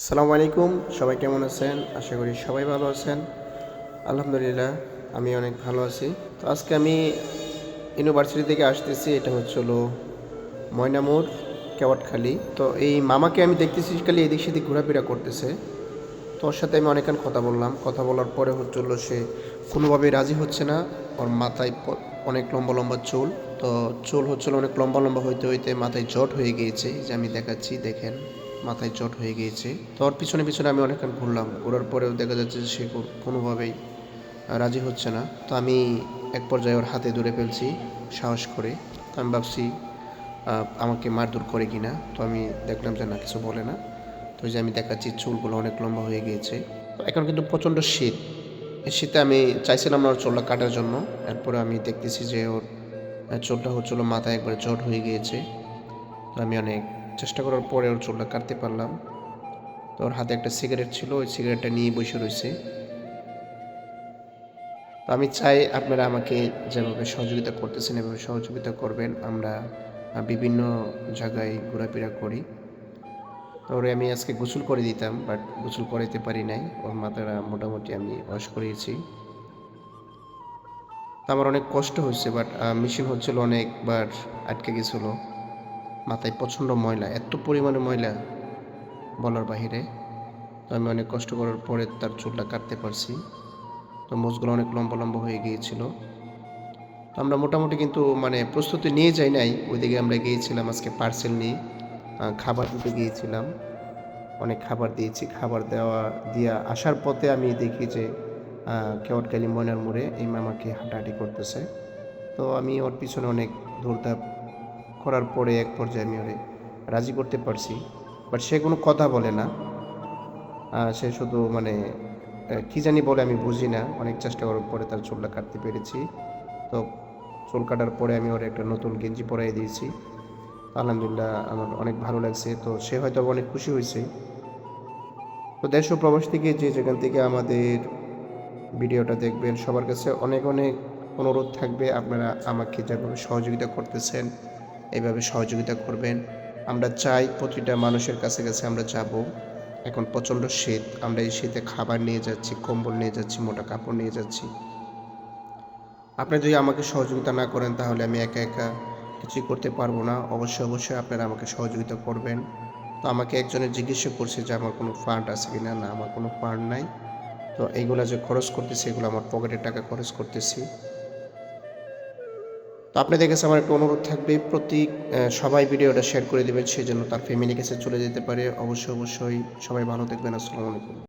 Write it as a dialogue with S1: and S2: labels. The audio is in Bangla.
S1: আসসালামু আলাইকুম, সবাই কেমন আছেন? আশা করি সবাই ভালো আছেন। আলহামদুলিল্লাহ, আমি অনেক ভালো আছি। তো আজকে আমি ইউনিভার্সিটি থেকে আসতেছি, এটা হচ্ছে হলো ময়নামোর, কেওয়াটখালি। তো এই মামাকে আমি দেখতেছি খালি এদিক সেদিক ঘোরাফেরা করতেছে। তো ওর সাথে আমি অনেকক্ষণ কথা বললাম। কথা বলার পরে হচ্ছে হলো সে কোনোভাবেই রাজি হচ্ছে না। ওর মাথায় অনেক লম্বা লম্বা চুল। তো চুল হচ্ছিল অনেক লম্বা লম্বা হইতে হইতে মাথায় জট হয়ে গিয়েছে। যে আমি দেখাচ্ছি, দেখেন। মাথায় চট হয়ে গিয়েছে। তো ওর পিছনে পিছনে আমি অনেকক্ষণ ঘুরলাম। ঘোরার পরেও দেখা যাচ্ছে যে সে কোনোভাবেই রাজি হচ্ছে না। তো আমি এক পর্যায়ে ওর হাতে ধরে ফেলছি, সাহস করে। তো আমি ভাবছি আমাকে মারধর করে কি না তো আমি দেখলাম যে না, কিছু বলে না। তো যে আমি দেখাচ্ছি, চুলগুলো অনেক লম্বা হয়ে গিয়েছে। এখন কিন্তু প্রচণ্ড শীত। এই শীতে আমি চাইছিলাম না ওর চুলটা কাটার জন্য। এরপরে আমি দেখতেছি যে ওর চুলটা হচ্ছিল মাথায় একবারে জট হয়ে গিয়েছে। তো আমি অনেক চেষ্টা করার পরে ওর চুলটা কাটতে পারলাম। তো ওর হাতে একটা সিগারেট ছিল, ওই সিগারেটটা নিয়ে বসে রয়েছে। তো আমি চাই আপনারা আমাকে যেভাবে সহযোগিতা করতেছেন, এভাবে সহযোগিতা করবেন। আমরা বিভিন্ন জায়গায় ঘোরাফেরা করি। ওরে আমি আজকে গোসল করে দিতাম, বাট গোসল করাইতে পারি নাই। ওর মাথাটা মোটামুটি আমি ওয়াশ করিয়েছি। আমার অনেক কষ্ট হয়েছে, বাট মেশিন হচ্ছিল অনেকবার আটকে গেছিল। মাথায় প্রচণ্ড ময়লা, এত পরিমাণে ময়লা বলার বাহিরে। তো আমি অনেক কষ্ট করার পরে তার চুলটা কাটতে পারছি। তো মোজগুলো অনেক লম্বা লম্বা হয়ে গিয়েছিল। তো আমরা মোটামুটি কিন্তু মানে প্রস্তুতি নিয়ে যাই নাই। ওইদিকে আমরা গিয়েছিলাম আজকে পার্সেল নিয়ে খাবার দিতে গিয়েছিলাম। অনেক খাবার দিয়েছি। খাবার দেওয়া, দিয়া আসার পথে আমি দেখি যে কেওয়াটকালি ময়নার মোড়ে এই মামাকে হাঁটাহাঁটি করতেছে। তো আমি ওর পিছনে অনেক দৌড়ধাপ করার পরে এক পর্যায়ে আমি ওরে রাজি করতে পারছি। বাট সে কোনো কথা বলে না। সে শুধু মানে কি জানি বলে আমি বুঝি না। অনেক চেষ্টা করার পরে তার চুলটা কাটতে পেরেছি। তো চুল কাটার পরে আমি ওর একটা নতুন গেঞ্জি পরাই দিয়েছি। আলহামদুলিল্লাহ আমার অনেক ভালো লাগছে। তো সে হয়তো অনেক খুশি হয়েছে। তো দেশ ও প্রবাস থেকে যে যেখান থেকে আমাদের ভিডিওটা দেখবেন, সবার কাছে অনেক অনেক অনুরোধ থাকবে। আপনারা আমাকে যেভাবে সহযোগিতা করতেছেন এইভাবে সহযোগিতা করবেন। আমরা চাই প্রতিটা মানুষের কাছে কাছে আমরা যাব। এখন প্রচণ্ড শীত। আমরা এই শীতে খাবার নিয়ে যাচ্ছি, কম্বল নিয়ে যাচ্ছি, মোটা কাপড় নিয়ে যাচ্ছি। আপনি যদি আমাকে সহযোগিতা না করেন তাহলে আমি একা একা কিছুই করতে পারব না। অবশ্যই অবশ্যই আপনারা আমাকে সহযোগিতা করবেন। তো আমাকে একজনের জিজ্ঞাসা করছে যে, আমার কোনো ফান্ড আছে কি না না আমার কোনো ফান্ড নাই। তো এইগুলো যে খরচ করতেছি, এগুলো আমার পকেটের টাকা খরচ করতেছি। আপনাদের কাছে আমার একটা অনুরোধ থাকবে, প্রতি সবাই ভিডিওটা শেয়ার করে দেবেন, সেই জন্য তার ফ্যামিলির কাছে চলে যেতে পারে। অবশ্যই অবশ্যই সবাই ভালো থাকবেন। আসসালামু আলাইকুম।